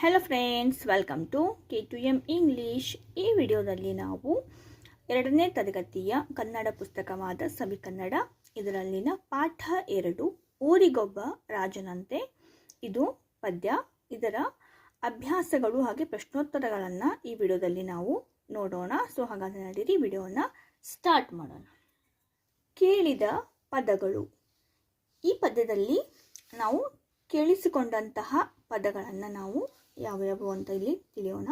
Hello friends welcome to K two M English ಈ ವಿಡಿಯೋದಲ್ಲಿ ನಾವು ಎರಡನೇ ತರಗತಿಯ ಕನ್ನಡ ಪುಸ್ತಕವಾದ ಸವಿ ಕನ್ನಡ, ಇದರಲ್ಲಿನ ಪಾಠ ಎರಡು, ಊರಿಗೊಬ್ಬ ರಾಜನಂತೆ. ಇದು ಪದ್ಯ, ಇದರ ಅಭ್ಯಾಸಗಳು ಹಾಗೆ ಪ್ರಶ್ನೋತ್ತರಗಳನ್ನು ಈ ವಿಡಿಯೋದಲ್ಲಿ ನಾವು ನೋಡೋಣ. ಸೊ ಹಾಗಾದರೆ ನಡೀರಿ, ವಿಡಿಯೋನ ಸ್ಟಾರ್ಟ್ ಮಾಡೋಣ. ಕೇಳಿದ ಪದಗಳು. ಈ ಪದ್ಯದಲ್ಲಿ ನಾವು ಕೇಳಿಸಿಕೊಂಡಂತಹ ಪದಗಳನ್ನು ನಾವು ಯಾವ್ಯಾವು ಅಂತ ಇಲ್ಲಿ ತಿಳಿಯೋಣ.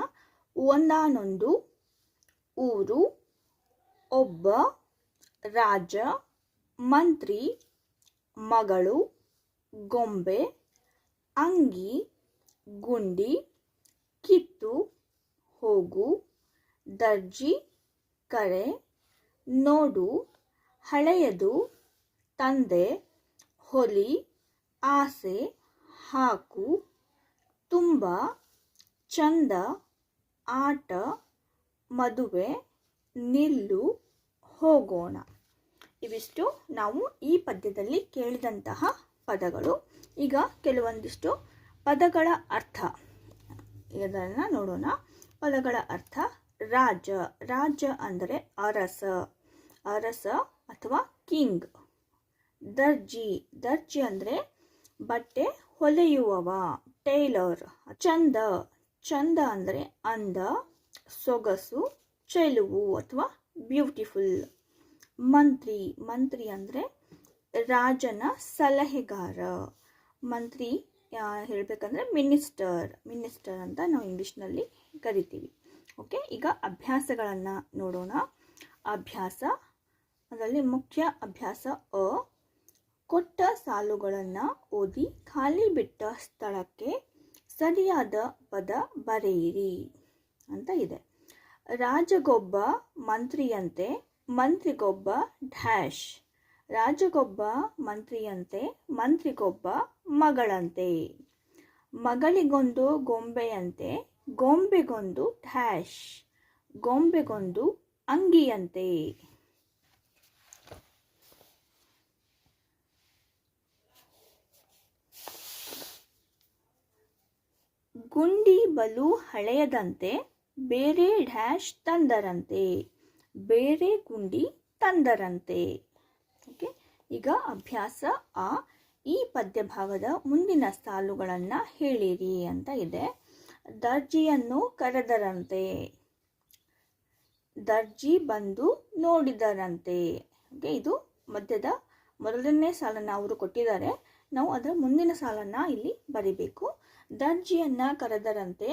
ಒಂದಾನೊಂದು, ಊರು, ಒಬ್ಬ, ರಾಜ, ಮಂತ್ರಿ, ಮಗಳು, ಗೊಂಬೆ, ಅಂಗಿ, ಗುಂಡಿ, ಕಿತ್ತು, ಹೋಗು, ದರ್ಜಿ, ಕರೆ, ನೋಡು, ಹಳೆಯದು, ತಂದೆ, ಹೊಲಿ, ಆಸೆ, ಹಾಕು, ತುಂಬ ಚಂದ, ಆಟ, ಮದುವೆ, ನಿಲ್ಲು, ಹೋಗೋಣ. ಇವಿಷ್ಟು ನಾವು ಈ ಪದ್ಯದಲ್ಲಿ ಕೇಳಿದಂತಹ ಪದಗಳು. ಈಗ ಕೆಲವೊಂದಿಷ್ಟು ಪದಗಳ ಅರ್ಥ. ಇದನ್ನು ನೋಡೋಣ. ಪದಗಳ ಅರ್ಥ ರಾಜ. ರಾಜ ಅಂದರೆ ಅರಸ. ಅರಸ ಅಥವಾ ಕಿಂಗ್. ದರ್ಜಿ. ದರ್ಜಿ ಅಂದರೆ ಬಟ್ಟೆ ಹೊಲೆಯುವವ. ಟೈಲರ್. ಚಂದ. ಚಂದ ಅಂದರೆ ಅಂದ, ಸೊಗಸು, ಚೆಲುವು ಅಥವಾ ಬ್ಯೂಟಿಫುಲ್ ಮಂತ್ರಿ ಮಂತ್ರಿ ಅಂದರೆ ರಾಜನ ಸಲಹೆಗಾರ. ಮಂತ್ರಿ ಹೇಳಬೇಕಂದ್ರೆ ಮಿನಿಸ್ಟರ್ ಮಿನಿಸ್ಟರ್ ಅಂತ ನಾವು ಇಂಗ್ಲೀಷ್ನಲ್ಲಿ ಕರಿತೀವಿ. ಓಕೆ ಈಗ ಅಭ್ಯಾಸಗಳನ್ನು ನೋಡೋಣ. ಅಭ್ಯಾಸ, ಅದರಲ್ಲಿ ಮುಖ್ಯ ಅಭ್ಯಾಸ ಅ, ಕೊಟ್ಟ ಸಾಲುಗಳನ್ನು ಓದಿ, ಖಾಲಿ ಬಿಟ್ಟ ಸ್ಥಳಕ್ಕೆ ಸರಿಯಾದ ಪದ ಬರೆಯಿರಿ ಅಂತ ಇದೆ. ರಾಜಗೊಬ್ಬ ಮಂತ್ರಿಯಂತೆ ಮಂತ್ರಿಗೊಬ್ಬ ಡ್ಯಾಶ್. ರಾಜಗೊಬ್ಬ ಮಂತ್ರಿಯಂತೆ ಮಂತ್ರಿಗೊಬ್ಬ ಮಗಳಂತೆ. ಮಗಳಿಗೊಂದು ಗೊಂಬೆಯಂತೆ ಗೊಂಬೆಗೊಂದು ಡ್ಯಾಶ್. ಗೊಂಬೆಗೊಂದು ಅಂಗಿಯಂತೆ. ಗುಂಡಿ ಬಲು ಹಳೆಯದಂತೆ ಬೇರೆ ಡ್ಯಾಶ್ ತಂದರಂತೆ, ಬೇರೆ ಗುಂಡಿ ತಂದರಂತೆ. ಓಕೆ, ಈಗ ಅಭ್ಯಾಸ ಆ ಈ ಪದ್ಯ ಭಾಗದ ಮುಂದಿನ ಸಾಲುಗಳನ್ನು ಹೇಳಿರಿ ಅಂತ ಇದೆ. ದರ್ಜಿಯನ್ನು ಕರೆದರಂತೆ, ದರ್ಜಿ ಬಂದು ನೋಡಿದರಂತೆ. ಓಕೆ, ಇದು ಮಧ್ಯದ ಮೊದಲನೇ ಸಾಲನ್ನು ಅವರು ಕೊಟ್ಟಿದ್ದಾರೆ. ನಾವು ಅದರ ಮುಂದಿನ ಸಾಲನ್ನು ಇಲ್ಲಿ ಬರಿಬೇಕು. ದರ್ಜಿಯನ್ನು ಕರೆದರಂತೆ,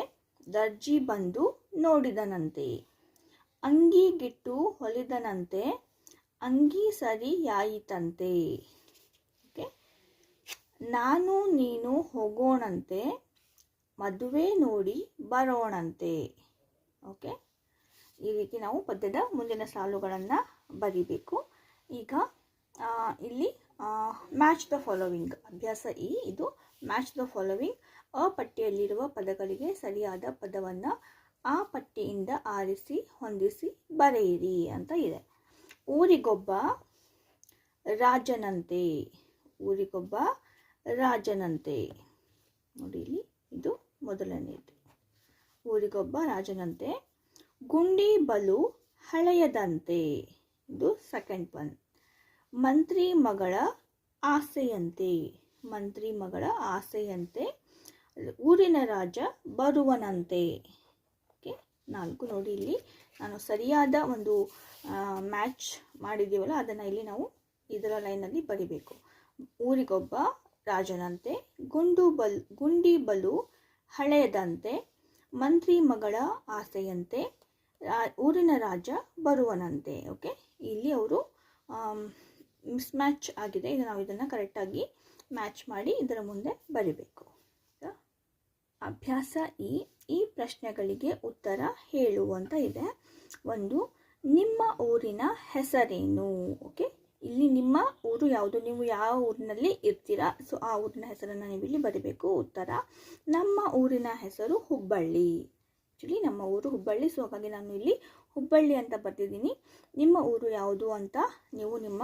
ದರ್ಜಿ ಬಂದು ನೋಡಿದನಂತೆ. ಅಂಗಿ ಗಿಟ್ಟು ಹೊಲಿದನಂತೆ, ಅಂಗಿ ಸರಿಯಾಯಿತಂತೆ ಓಕೆ? ನಾನು ನೀನು ಹೋಗೋಣಂತೆ, ಮದುವೆ ನೋಡಿ ಬರೋಣಂತೆ. ಓಕೆ? ಈ ರೀತಿ ನಾವು ಪದ್ಯದ ಮುಂದಿನ ಸಾಲುಗಳನ್ನು ಬರಿಬೇಕು. ಈಗ ಇಲ್ಲಿ ಮ್ಯಾಚ್ ದ ಫಾಲೋವಿಂಗ್ ಅಭ್ಯಾಸ ಇ ಇದು ಮ್ಯಾಚ್ ದ ಫಾಲೋವಿಂಗ್ ಅ ಪಟ್ಟಿಯಲ್ಲಿರುವ ಪದಗಳಿಗೆ ಸರಿಯಾದ ಪದವನ್ನು ಆ ಪಟ್ಟಿಯಿಂದ ಆರಿಸಿ, ಹೊಂದಿಸಿ ಬರೆಯಿರಿ ಅಂತ ಇದೆ. ಊರಿಗೊಬ್ಬ ರಾಜನಂತೆ. ಊರಿಗೊಬ್ಬ ರಾಜನಂತೆ. ನೋಡಿ ಇಲ್ಲಿ, ಇದು ಮೊದಲನೇದು. ಊರಿಗೊಬ್ಬ ರಾಜನಂತೆ. ಗುಂಡಿ ಬಲು ಹಳೆಯದಂತೆ. ಇದು ಸೆಕೆಂಡ್ ಒನ್ ಮಂತ್ರಿ ಮಗಳ ಆಸೆಯಂತೆ. ಮಂತ್ರಿ ಮಗಳ ಆಸೆಯಂತೆ. ಊರಿನ ರಾಜ ಬರುವನಂತೆ. ಓಕೆ, ನಾಲ್ಕು ನೋಡಿ ಇಲ್ಲಿ. ನಾನು ಸರಿಯಾದ ಒಂದು ಮ್ಯಾಚ್ ಮಾಡಿದ್ದೀವಲ್ಲ, ಅದನ್ನು ಇಲ್ಲಿ ನಾವು ಇದರ ಲೈನಲ್ಲಿ ಬರಿಬೇಕು. ಊರಿಗೊಬ್ಬ ರಾಜನಂತೆ, ಗುಂಡು ಬಲ್, ಗುಂಡಿ ಬಲು ಹಳೆಯದಂತೆ ಮಂತ್ರಿ ಮಗಳ ಆಸೆಯಂತೆ ಊರಿನ ರಾಜ ಬರುವನಂತೆ. ಓಕೆ, ಇಲ್ಲಿ ಅವರು ಮಿಸ್ ಮ್ಯಾಚ್ ಆಗಿದೆ ಇದು ನಾವು ಇದನ್ನು ಕರೆಕ್ಟಾಗಿ ಮ್ಯಾಚ್ ಮಾಡಿ ಇದರ ಮುಂದೆ ಬರಿಬೇಕು. ಅಭ್ಯಾಸ ಈ ಈ ಪ್ರಶ್ನೆಗಳಿಗೆ ಉತ್ತರ ಹೇಳು ಅಂತ ಇದೆ. ಒಂದು, ನಿಮ್ಮ ಊರಿನ ಹೆಸರೇನು? ಓಕೆ ಇಲ್ಲಿ ನಿಮ್ಮ ಊರು ಯಾವುದು? ನೀವು ಯಾವ ಊರಿನಲ್ಲಿ ಇರ್ತೀರಾ? ಸೊ ಆ ಊರಿನ ಹೆಸರನ್ನು ನೀವು ಇಲ್ಲಿ ಬರೀಬೇಕು. ಉತ್ತರ, ನಮ್ಮ ಊರಿನ ಹೆಸರು ಹುಬ್ಬಳ್ಳಿ. ಆ್ಯಕ್ಚುಲಿ ನಮ್ಮ ಊರು ಹುಬ್ಬಳ್ಳಿ ಸೊ ಹಾಗಾಗಿ ನಾನು ಇಲ್ಲಿ ಹುಬ್ಬಳ್ಳಿ ಅಂತ ಬರ್ತಿದ್ದೀನಿ ನಿಮ್ಮ ಊರು ಯಾವುದು ಅಂತ ನೀವು ನಿಮ್ಮ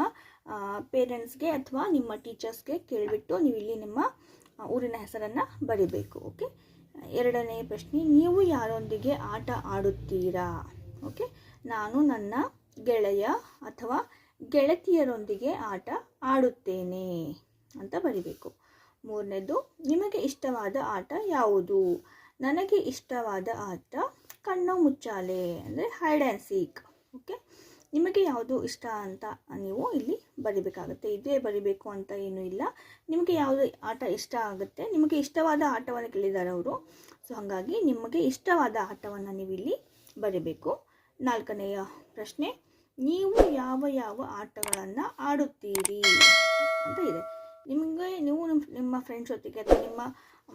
ಪೇರೆಂಟ್ಸ್ಗೆ ಅಥವಾ ನಿಮ್ಮ ಟೀಚರ್ಸ್ಗೆ ಕೇಳಿಬಿಟ್ಟು ನೀವು ಇಲ್ಲಿ ನಿಮ್ಮ ಊರಿನ ಹೆಸರನ್ನು ಬರಿಬೇಕು ಓಕೆ ಎರಡನೇ ಪ್ರಶ್ನೆ, ನೀವು ಯಾರೊಂದಿಗೆ ಆಟ ಆಡುತ್ತೀರಾ? ಓಕೆ ನಾನು ನನ್ನ ಗೆಳೆಯ ಅಥವಾ ಗೆಳತಿಯರೊಂದಿಗೆ ಆಟ ಆಡುತ್ತೇನೆ ಅಂತ ಬರಿಬೇಕು. ಮೂರನೇದು, ನಿಮಗೆ ಇಷ್ಟವಾದ ಆಟ ಯಾವುದು? ನನಗೆ ಇಷ್ಟವಾದ ಆಟ ಕಣ್ಣು ಮುಚ್ಚಾಲೆ ಅಂದರೆ ಹೈಡ್ ಆ್ಯಂಡ್ ಸೀಕ್ ಓಕೆ ನಿಮಗೆ ಯಾವುದು ಇಷ್ಟ ಅಂತ ನೀವು ಇಲ್ಲಿ ಬರಿಬೇಕಾಗುತ್ತೆ. ಇದೇ ಬರಿಬೇಕು ಅಂತ ಏನೂ ಇಲ್ಲ. ನಿಮಗೆ ಯಾವುದು ಆಟ ಇಷ್ಟ ಆಗುತ್ತೆ, ನಿಮಗೆ ಇಷ್ಟವಾದ ಆಟವನ್ನು ಕೇಳಿದ್ದಾರೆ ಅವರು. ಸೊ ಹಾಗಾಗಿ ನಿಮಗೆ ಇಷ್ಟವಾದ ಆಟವನ್ನು ನೀವು ಇಲ್ಲಿ ಬರಿಬೇಕು. ನಾಲ್ಕನೆಯ ಪ್ರಶ್ನೆ, ನೀವು ಯಾವ ಯಾವ ಆಟಗಳನ್ನು ಆಡುತ್ತೀರಿ ಅಂತ ಇದೆ. ನಿಮಗೆ, ನೀವು ನಿಮ್ಮ ನಿಮ್ಮ ಫ್ರೆಂಡ್ಸ್ ಜೊತೆಗೆ ಅಥವಾ ನಿಮ್ಮ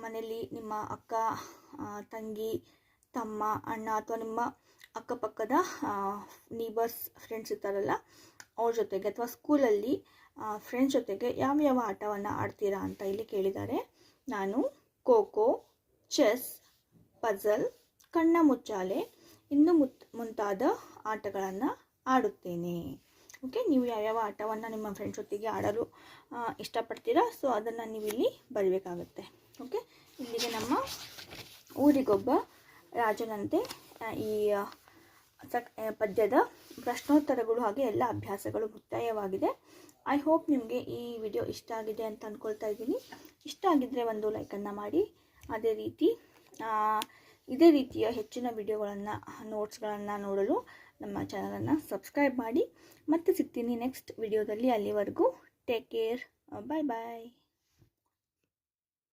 ಮನೆಯಲ್ಲಿ ನಿಮ್ಮ ಅಕ್ಕ ತಂಗಿ ತಮ್ಮ ಅಣ್ಣ ಅಥವಾ ನಿಮ್ಮ ಅಕ್ಕಪಕ್ಕದ ನೀಬರ್ಸ್ ಫ್ರೆಂಡ್ಸ್ ಇರ್ತಾರಲ್ಲ, ಅವ್ರ ಜೊತೆಗೆ ಅಥವಾ ಸ್ಕೂಲಲ್ಲಿ ಫ್ರೆಂಡ್ಸ್ ಜೊತೆಗೆ ಯಾವ ಯಾವ ಆಟವನ್ನು ಆಡ್ತೀರಾ ಅಂತ ಇಲ್ಲಿ ಕೇಳಿದ್ದಾರೆ. ನಾನು ಖೋಖೋ ಚೆಸ್ ಪಝಲ್ ಕಣ್ಣ ಮುಚ್ಚಾಲೆ, ಇನ್ನು ಮುತ್, ಮುಂತಾದ ಆಟಗಳನ್ನು ಆಡುತ್ತೇನೆ. ಓಕೆ ನೀವು ಯಾವ್ಯಾವ ಆಟವನ್ನು ನಿಮ್ಮ ಫ್ರೆಂಡ್ಸ್ ಜೊತೆಗೆ ಆಡಲು ಇಷ್ಟಪಡ್ತೀರಾ? ಸೊ ಅದನ್ನು ನೀವು ಇಲ್ಲಿ ಬರಬೇಕಾಗುತ್ತೆ. ಓಕೆ ಇಲ್ಲಿಗೆ ನಮ್ಮ ಊರಿಗೊಬ್ಬ ರಾಜನಂತೆ ಈ ಪದ್ಯದ ಪ್ರಶ್ನೋತ್ತರಗಳು ಹಾಗೆ ಎಲ್ಲ ಅಭ್ಯಾಸಗಳು ಮುಕ್ತಾಯವಾಗಿದೆ. ಐ ಹೋಪ್ ನಿಮಗೆ ಈ ವಿಡಿಯೋ ಇಷ್ಟ ಆಗಿದೆ ಅಂತ ಅಂದ್ಕೊಳ್ತಾ ಇದ್ದೀನಿ. ಇಷ್ಟ ಆಗಿದ್ದರೆ ಒಂದು ಲೈಕನ್ನು ಮಾಡಿ. ಅದೇ ರೀತಿ ಇದೇ ರೀತಿಯ ಹೆಚ್ಚಿನ ವಿಡಿಯೋಗಳನ್ನು ನೋಟ್ಸ್ಗಳನ್ನು ನೋಡಲು ನಮ್ಮ ಚಾನಲನ್ನು ಸಬ್ಸ್ಕ್ರೈಬ್ ಮಾಡಿ. ಮತ್ತೆ ಸಿಗ್ತೀನಿ ನೆಕ್ಸ್ಟ್ ವಿಡಿಯೋದಲ್ಲಿ ಅಲ್ಲಿವರೆಗೂ. ಟೇಕ್ ಕೇರ್ ಬಾಯ್ ಬಾಯ್